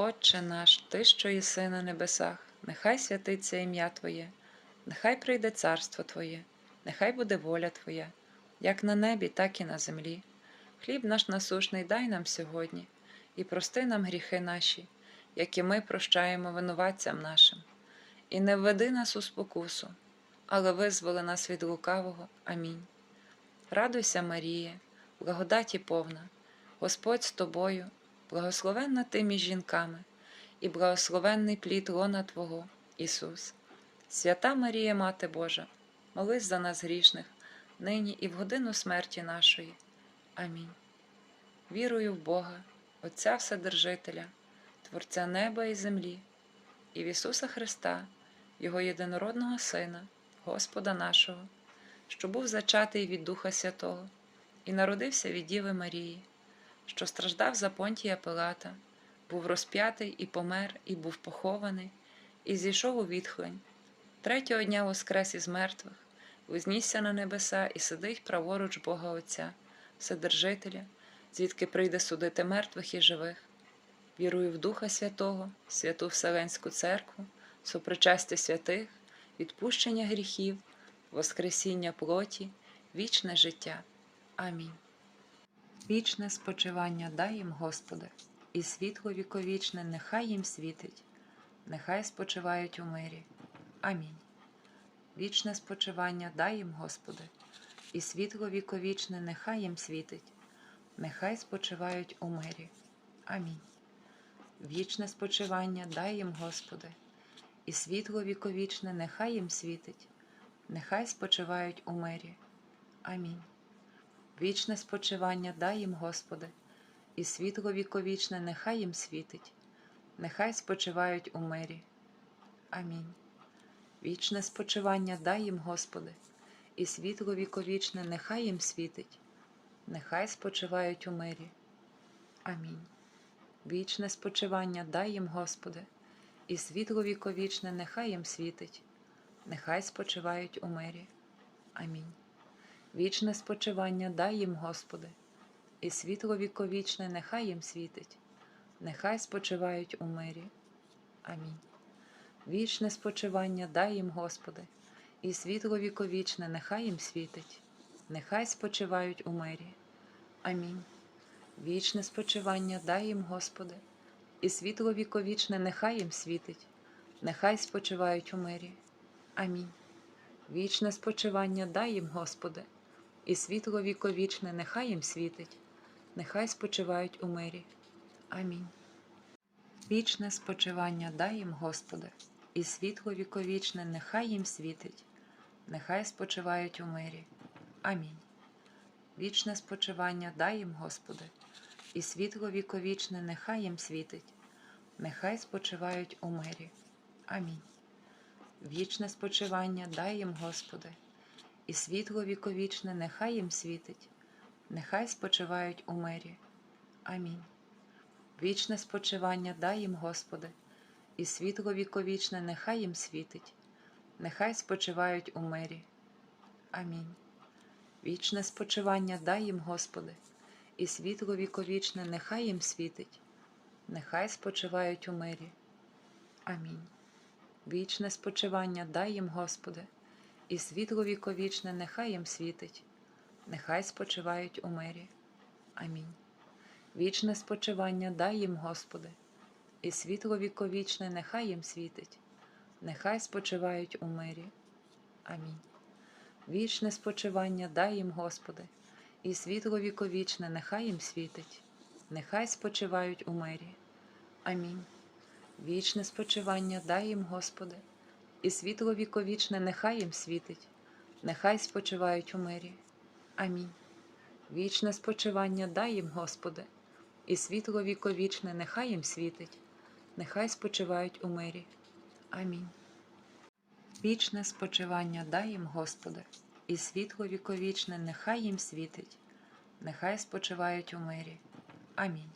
Отче наш, Ти, що єси на небесах, нехай святиться ім'я Твоє, нехай прийде царство Твоє, нехай буде воля Твоя, як на небі, так і на землі. Хліб наш насушний дай нам сьогодні, і прости нам гріхи наші, які ми прощаємо винуватцям нашим. І не введи нас у спокусу, але визволи нас від лукавого. Амінь. Радуйся, Маріє, благодаті повна, Господь з тобою, благословенна ти між жінками, і благословенний плід лона Твого, Ісус. Свята Марія, Мати Божа, молись за нас грішних, нині і в годину смерті нашої. Амінь. Вірую в Бога, Отця Вседержителя, Творця неба і землі, і в Ісуса Христа, Його єдинородного Сина, Господа нашого, що був зачатий від Духа Святого і народився від Діви Марії, що страждав за Понтія Пилата, був розп'ятий і помер, і був похований, і зійшов у відхлень. Третього дня воскрес із мертвих, вознісся на небеса і сидить праворуч Бога Отця, Вседержителя, звідки прийде судити мертвих і живих. Вірую в Духа Святого, святу Вселенську Церкву, сопричастя святих, відпущення гріхів, воскресіння плоті, вічне життя. Амінь. Вічне спочивання дай їм, Господи, і світло віковічне нехай їм світить, нехай спочивають у мирі. Амінь. Вічне спочивання дай їм, Господи, і світло віковічне нехай їм світить, нехай спочивають у мирі. Амінь. Вічне спочивання дай їм, Господи, і світло віковічне нехай їм світить, нехай спочивають у мирі. Амінь. Вічне спочивання дай їм, Господи, і світло віковічне нехай їм світить, нехай спочивають у мирі. Амінь. Вічне спочивання дай їм, Господи, і світло віковічне нехай їм світить, нехай спочивають у мирі. Амінь. Вічне спочивання дай їм, Господи, і світло віковічне нехай їм світить, нехай спочивають у мирі. Амінь. Вічне спочивання дай їм, Господи, і світло віковічне нехай їм світить, нехай спочивають у мирі. Амінь. Вічне спочивання дай їм, Господи, і світло віковічне нехай їм світить, нехай спочивають у мирі. Амінь. Вічне спочивання дай їм, Господи, і світло віковічне нехай їм світить, нехай спочивають у мирі. Амінь. Вічне спочивання дай їм, Господи, і світло віковічне нехай їм світить, нехай спочивають у мирі. Амінь. Вічне спочивання дай їм, Господи, і світло віковічне нехай їм світить, нехай спочивають у мирі. Амінь. Вічне спочивання дай їм, Господи, і світло віковічне нехай їм світить, нехай спочивають у мирі. Амінь. Вічне спочивання дай їм, Господи, і світло віковічне нехай їм світить, нехай спочивають у мирі. Амінь. Вічне спочивання дай їм, Господи, і світло віковічне нехай їм світить, нехай спочивають у мирі. Амінь. Вічне спочивання дай їм, Господи, і світло віковічне нехай їм світить, нехай спочивають у мирі. Амінь. Вічне спочивання дай їм, Господи, і світло віковічне нехай їм світить, нехай спочивають у мирі. Амінь. Вічне спочивання дай їм, Господи, і світло віковічне нехай їм світить, нехай спочивають у мирі. Амінь. Вічне спочивання дай їм, Господи, і світло віковічне нехай їм світить, нехай спочивають у мирі. Амінь. Вічне спочивання дай їм, Господи, і світло віковічне нехай їм світить, нехай спочивають у мирі. Амінь. Вічне спочивання дай їм, Господи, і світло віковічне нехай їм світить, нехай спочивають у мирі. Амінь. Вічне спочивання дай їм, Господи, і світло віковічне нехай їм світить, нехай спочивають у мирі. Амінь.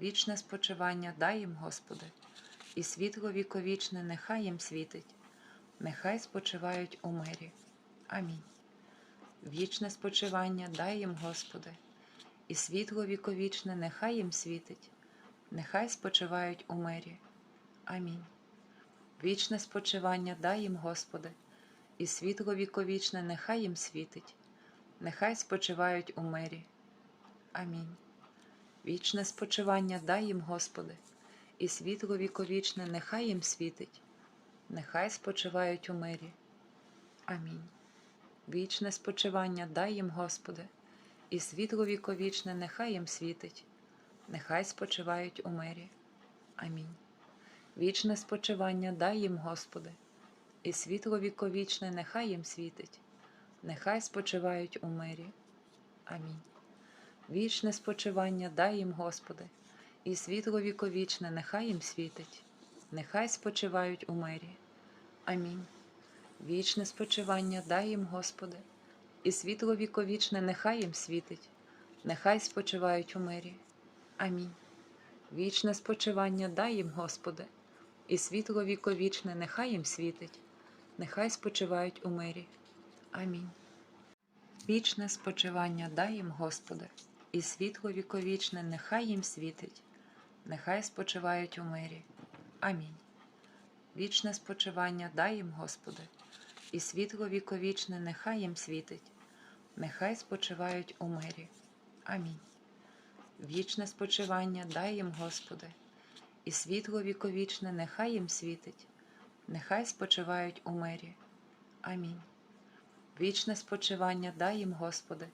Вічне спочивання дай їм, Господи, і світло віковічне нехай їм світить, нехай спочивають у мирі. Амінь. Вічне спочивання дай їм, Господи, і світло віковічне нехай їм світить, нехай спочивають у мирі. Амінь. Вічне спочивання дай їм, Господи, і світло віковічне нехай їм світить, нехай спочивають у мирі. Амінь. Вічне спочивання дай їм, Господи, і світло віковічне нехай їм світить, нехай спочивають у мирі. Амінь. Вічне спочивання дай їм, Господи, і світло віковічне нехай їм світить, нехай спочивають у мирі. Амінь. Вічне спочивання дай їм, Господи, і світло віковічне нехай їм світить, нехай спочивають у мирі. Амінь. Вічне спочивання дай їм, Господи, і світло віковічне нехай їм світить, нехай спочивають у мирі. Амінь. Вічне спочивання дай їм, Господи, і світло віковічне нехай їм світить, нехай спочивають у мирі. Амінь. Вічне спочивання дай їм, Господи, і світло віковічне нехай їм світить, нехай спочивають у мирі. Амінь. Вічне спочивання дай їм, Господи, і світло віковічне нехай їм світить, нехай спочивають у мирі. Амінь. Вічне спочивання дай їм, Господи, і світло віковічне нехай їм світить, нехай спочивають у мирі. Амінь. Вічне спочивання дай їм, Господи, і світло віковічне нехай їм світить, нехай спочивають у мирі. Амінь. Вічне спочивання дай їм, Господи,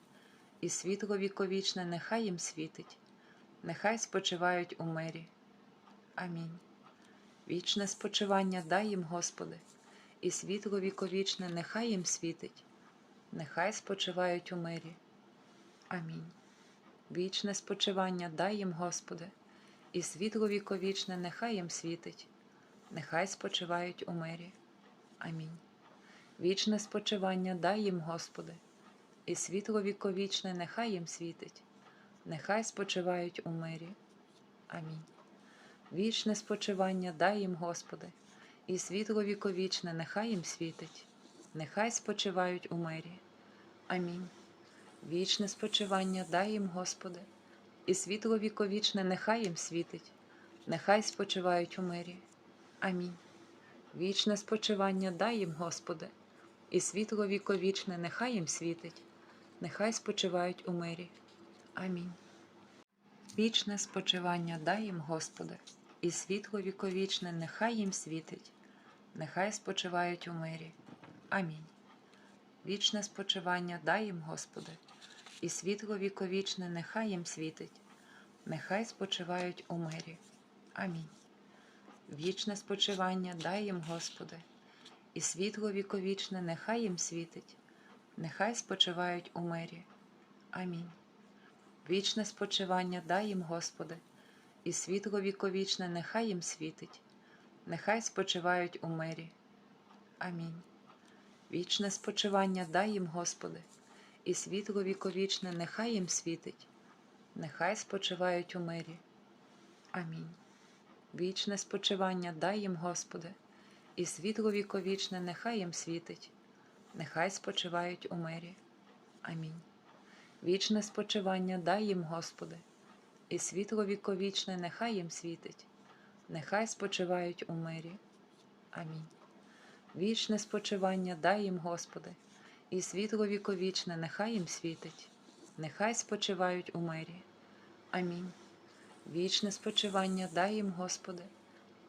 і світло віковічне нехай їм світить, нехай спочивають у мирі. Амінь. Вічне спочивання дай їм, Господи, і світло віковічне нехай їм світить, нехай спочивають у мирі. Амінь. Вічне спочивання дай їм, Господи, і світло віковічне нехай їм світить, нехай спочивають у мирі. Амінь. Вічне спочивання дай їм, Господи, і світло віковічне нехай їм світить, нехай спочивають у мирі. Амінь. Вічне спочивання дай їм, Господи, і світло віковічне нехай їм світить, нехай спочивають у мирі. Амінь. Вічне спочивання дай їм, Господи, і світло віковічне нехай їм світить, нехай спочивають у мирі. Амінь. Вічне спочивання дай їм, Господи, і світло віковічне нехай їм світить, нехай спочивають у мирі. Амінь. Вічне спочивання дай їм, Господи, і світло віковічне нехай їм світить, нехай спочивають у мирі. Амінь. Вічне спочивання дай їм, Господи, і світло віковічне нехай їм світить, нехай спочивають у мирі. Амінь. Вічне спочивання дай їм, Господи, і світло віковічне нехай їм світить, нехай спочивають у мирі. Амінь. Вічне спочивання дай їм, Господи, і світло віковічне нехай їм світить, нехай спочивають у мирі. Амінь. Вічне спочивання дай їм, Господи, і світло віковічне нехай їм світить, нехай спочивають у мирі. Амінь. Вічне спочивання дай їм, Господи, і світло віковічне нехай їм світить, нехай спочивають у мирі. Амінь. Вічне спочивання дай їм, Господи, і світло віковічне нехай їм світить, нехай спочивають у мирі. Амінь. Вічне спочивання дай їм, Господи, і світло віковічне нехай їм світить, нехай спочивають у мирі. Амінь. Вічне спочивання дай їм, Господи,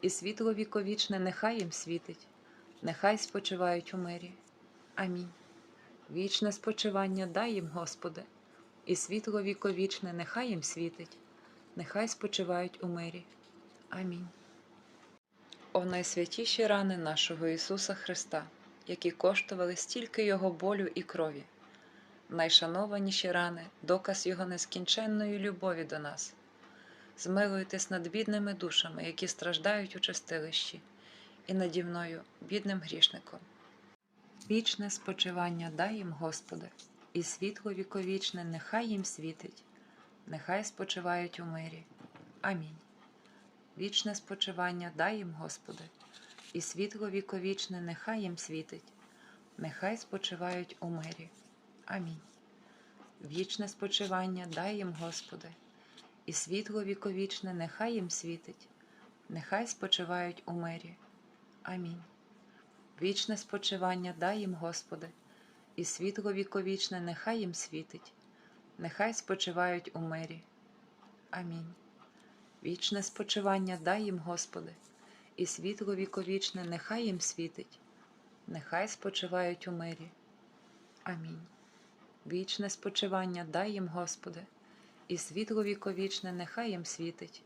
і світло віковічне нехай їм світить, нехай спочивають у мирі. Амінь. Вічне спочивання дай їм, Господи, і світло віковічне нехай їм світить, нехай спочивають у мирі. Амінь. О найсвятіші рани нашого Ісуса Христа, які коштували стільки Його болю і крові, найшанованіші рани, доказ Його нескінченної любові до нас. Змилуйтесь над бідними душами, які страждають у чистилищі, і наді мною, бідним грішником. Вічне спочивання дай їм, Господи, і світло віковічне нехай їм світить, нехай спочивають у мирі. Амінь. Вічне спочивання дай їм, Господи, і світло віковічне нехай їм світить, нехай спочивають у мирі. Амінь. Вічне спочивання дай їм, Господи, і світло віковічне нехай їм світить, нехай спочивають у мирі. Амінь. Вічне спочивання дай їм, Господи, і світло віковічне нехай їм світить, нехай спочивають у мирі. Амінь. Вічне спочивання дай їм, Господи, і світло віковічне нехай їм світить, нехай спочивають у мирі. Амінь. Вічне спочивання дай їм, Господи, і світло віковічне нехай їм світить,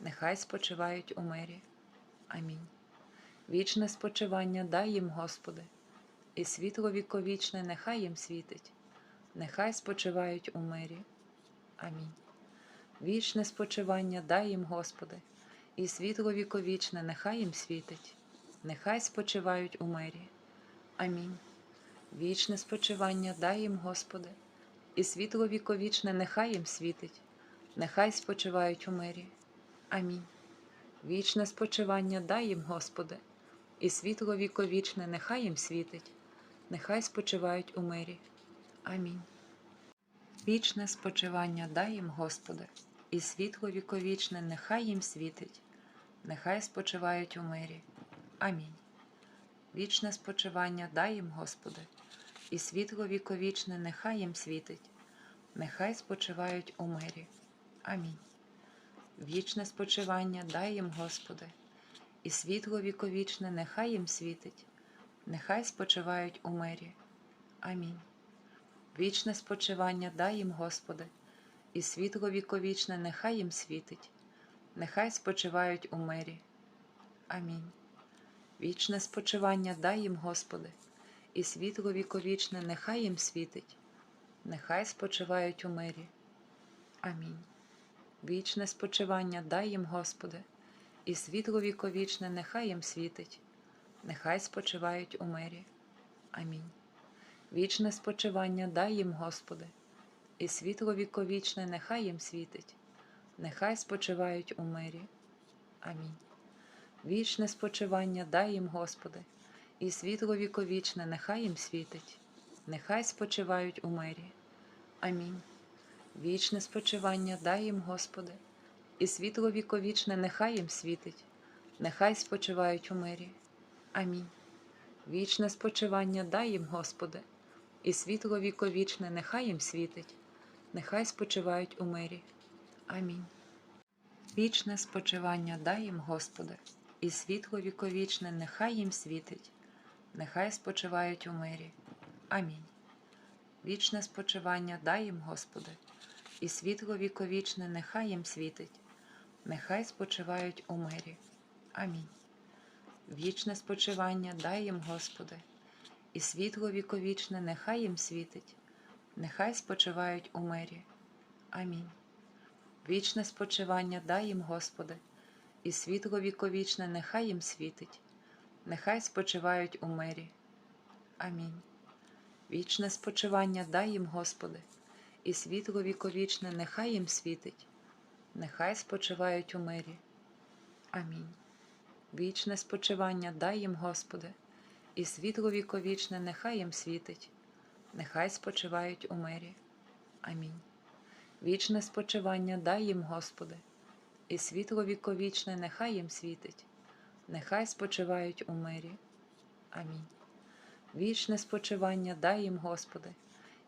нехай спочивають у мирі. Амінь. Вічне спочивання дай їм, Господи, і світло віковічне нехай їм світить, нехай спочивають у мирі. Амінь. Вічне спочивання дай їм, Господи, і світло віковічне нехай їм світить, нехай спочивають у мирі. Амінь. Вічне спочивання дай їм, Господи, і світло віковічне нехай їм світить, нехай спочивають у мирі. Амінь. Вічне спочивання дай їм, Господи, і світло віковічне нехай їм світить, нехай спочивають у мирі. Амінь. Вічне спочивання дай їм, Господи, і світло віковічне нехай їм світить, нехай спочивають у мирі. Амінь. Вічне спочивання дай їм, Господи, і світло віковічне нехай їм світить, нехай спочивають у мирі. Амінь. Вічне спочивання дай їм, Господи, і світло віковічне нехай їм світить, нехай спочивають у мирі. Амінь. Вічне спочивання дай їм, Господи, і світло віковічне нехай їм світить, нехай спочивають у мирі. Амінь. Вічне спочивання дай їм, Господи, і світло віковічне нехай їм світить, нехай спочивають у мирі. Амінь. Вічне спочивання дай їм, Господи, і світло віковічне нехай їм світить, нехай спочивають у мирі. Амінь. Вічне спочивання дай їм, Господи, і світло віковічне нехай їм світить, нехай спочивають у мирі. Амінь. Вічне спочивання дай їм, Господи, і світло віковічне нехай їм світить, нехай спочивають у мирі. Амінь. Вічне спочивання дай їм, Господи, і світло віковічне нехай їм світить, нехай спочивають у мирі. Амінь. Вічне спочивання дай їм, Господи, і світло віковічне нехай їм світить, нехай спочивають у мирі. Амінь. Вічне спочивання дай їм, Господи, і світло віковічне нехай їм світить, нехай спочивають у мирі. Амінь. Вічне спочивання дай їм, Господи, і світло віковічне нехай їм світить, нехай спочивають у мирі. Амінь. Вічне спочивання дай їм, Господи, і світло віковічне нехай їм світить, нехай спочивають у мирі. Амінь. Вічне спочивання дай їм, Господи, і світло віковічне нехай їм світить, нехай спочивають у мирі. Амінь. Вічне спочивання дай їм, Господи, і світло віковічне нехай їм світить, нехай спочивають у мирі. Амінь. Вічне спочивання дай їм, Господи, і світло віковічне нехай їм світить, нехай спочивають у мирі. Амінь. Вічне спочивання дай їм, Господи, і світло віковічне нехай їм світить, нехай спочивають у мирі. Амінь. Вічне спочивання дай їм, Господи,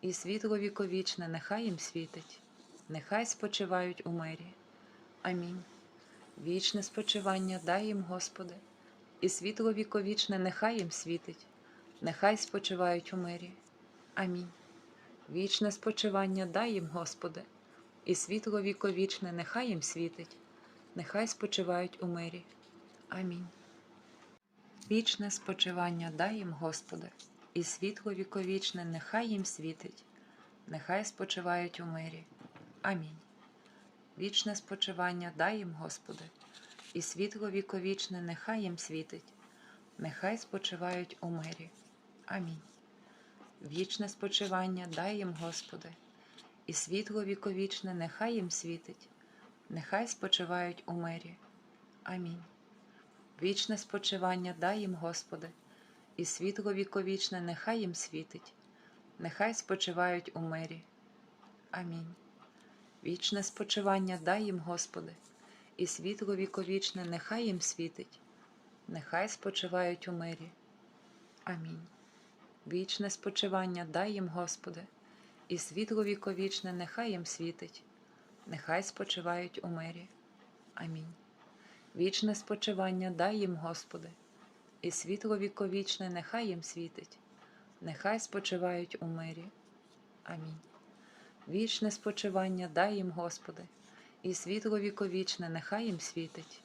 і світло віковічне нехай їм світить, нехай спочивають у мирі. Амінь. Вічне спочивання дай їм, Господи, і світло віковічне нехай їм світить, нехай спочивають у мирі. Амінь. Вічне спочивання дай їм, Господи, і світло віковічне нехай їм світить, нехай спочивають у мирі. Амінь. Вічне спочивання дай їм, Господи, і світло віковічне нехай їм світить, нехай спочивають у мирі. Амінь. Вічне спочивання дай їм, Господи, і світло віковічне нехай їм світить, нехай спочивають у мирі. Амінь. Вічне спочивання дай їм, Господи, і світло віковічне нехай їм світить, нехай спочивають у мирі. Амінь. Вічне спочивання дай їм, Господи, і світло віковічне нехай їм світить, нехай спочивають у мирі. Амінь. Вічне спочивання дай їм, Господи, і світло віковічне нехай їм світить, нехай спочивають у мирі. Амінь. Вічне спочивання дай їм, Господи, і світло віковічне нехай їм світить, нехай спочивають у мирі. Амінь. Вічне спочивання дай їм, Господи, і світло віковічне нехай їм світить, нехай спочивають у мирі. Амінь. Вічне спочивання дай їм, Господи, і світло віковічне нехай їм світить,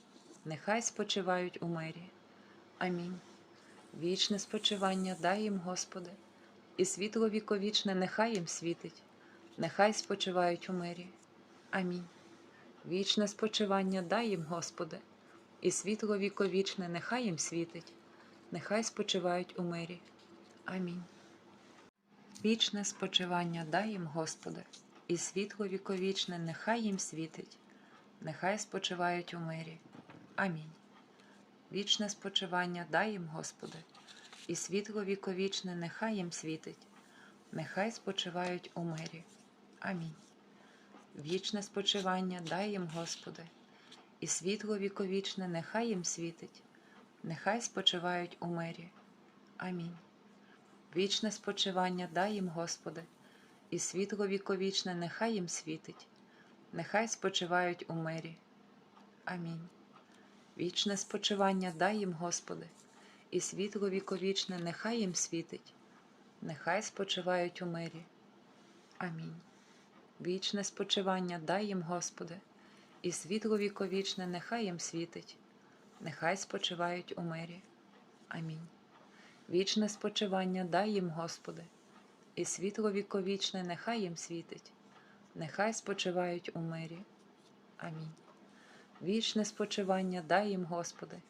нехай спочивають у мирі. Амінь. Вічне спочивання дай їм, Господи, і світло віковічне нехай їм світить, нехай спочивають у мирі. Амінь. Вічне спочивання дай їм, Господи, і світло віковічне нехай їм світить, нехай спочивають у мирі. Амінь. Вічне спочивання дай їм, Господи, і світло віковічне нехай їм світить, нехай спочивають у мирі. Амінь. Вічне спочивання дай їм, Господи, і світло віковічне нехай їм світить, нехай спочивають у мирі. Амінь. Вічне спочивання дай їм, Господи, і світло віковічне нехай їм світить, нехай спочивають у мирі. Амінь. Вічне спочивання дай їм, Господи, і світло віковічне нехай їм світить, нехай спочивають у мирі. Амінь. Вічне спочивання дай їм, Господи, і світло віковічне нехай їм світить, нехай спочивають у мирі. Амінь. Вічне спочивання дай їм, Господи, і світло віковічне нехай їм світить, нехай спочивають у мирі. Амінь. Вічне спочивання дай їм, Господи, і світло віковічне нехай їм світить, нехай спочивають у мирі. Амінь. Вічне спочивання дай їм, Господи,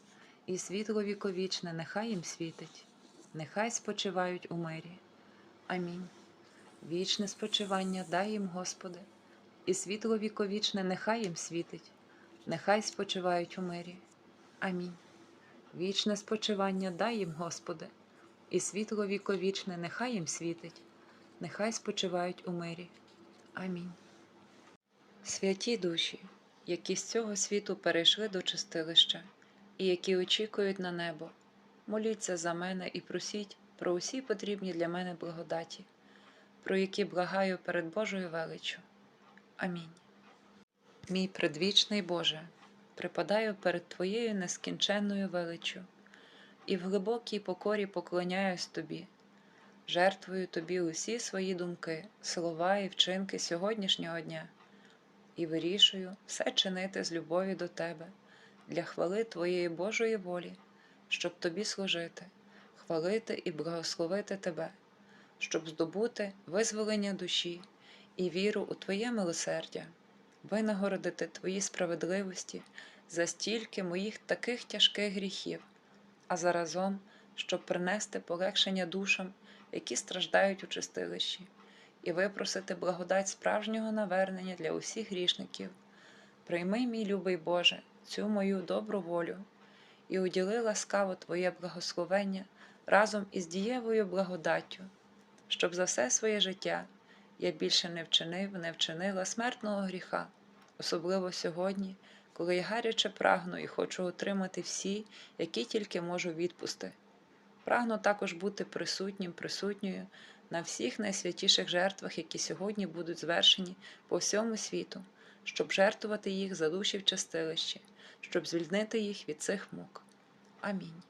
і світло віковічне нехай їм світить, нехай спочивають у мирі. Амінь. Вічне спочивання дай їм, Господи, і світло віковічне нехай їм світить, нехай спочивають у мирі. Амінь. Вічне спочивання дай їм, Господи, і світло віковічне нехай їм світить, нехай спочивають у мирі. Амінь. Святі душі, які з цього світу перейшли до чистилища, і які очікують на небо, моліться за мене і просіть про усі потрібні для мене благодаті, про які благаю перед Божою величчю. Амінь. Мій предвічний Боже, припадаю перед Твоєю нескінченною величчю і в глибокій покорі поклоняюсь Тобі, жертвую Тобі усі свої думки, слова і вчинки сьогоднішнього дня. І вирішую все чинити з любові до Тебе, для хвали Твоєї Божої волі, щоб Тобі служити, хвалити і благословити Тебе, щоб здобути визволення душі і віру у Твоє милосердя, винагородити Твої справедливості за стільки моїх таких тяжких гріхів, а заразом, щоб принести полегшення душам, які страждають у чистилищі і випросити благодать справжнього навернення для усіх грішників. Прийми, мій любий Боже, цю мою добру волю і уділи ласкаво Твоє благословення разом із дієвою благодаттю, щоб за все своє життя я більше не вчинив, не вчинила смертного гріха, особливо сьогодні, коли я гаряче прагну і хочу отримати всі, які тільки можу відпусти. Прагну також бути присутнім, присутньою на всіх найсвятіших жертвах, які сьогодні будуть звершені по всьому світу, щоб жертвувати їх за душі в частилищі, щоб звільнити їх від цих мук. Амінь.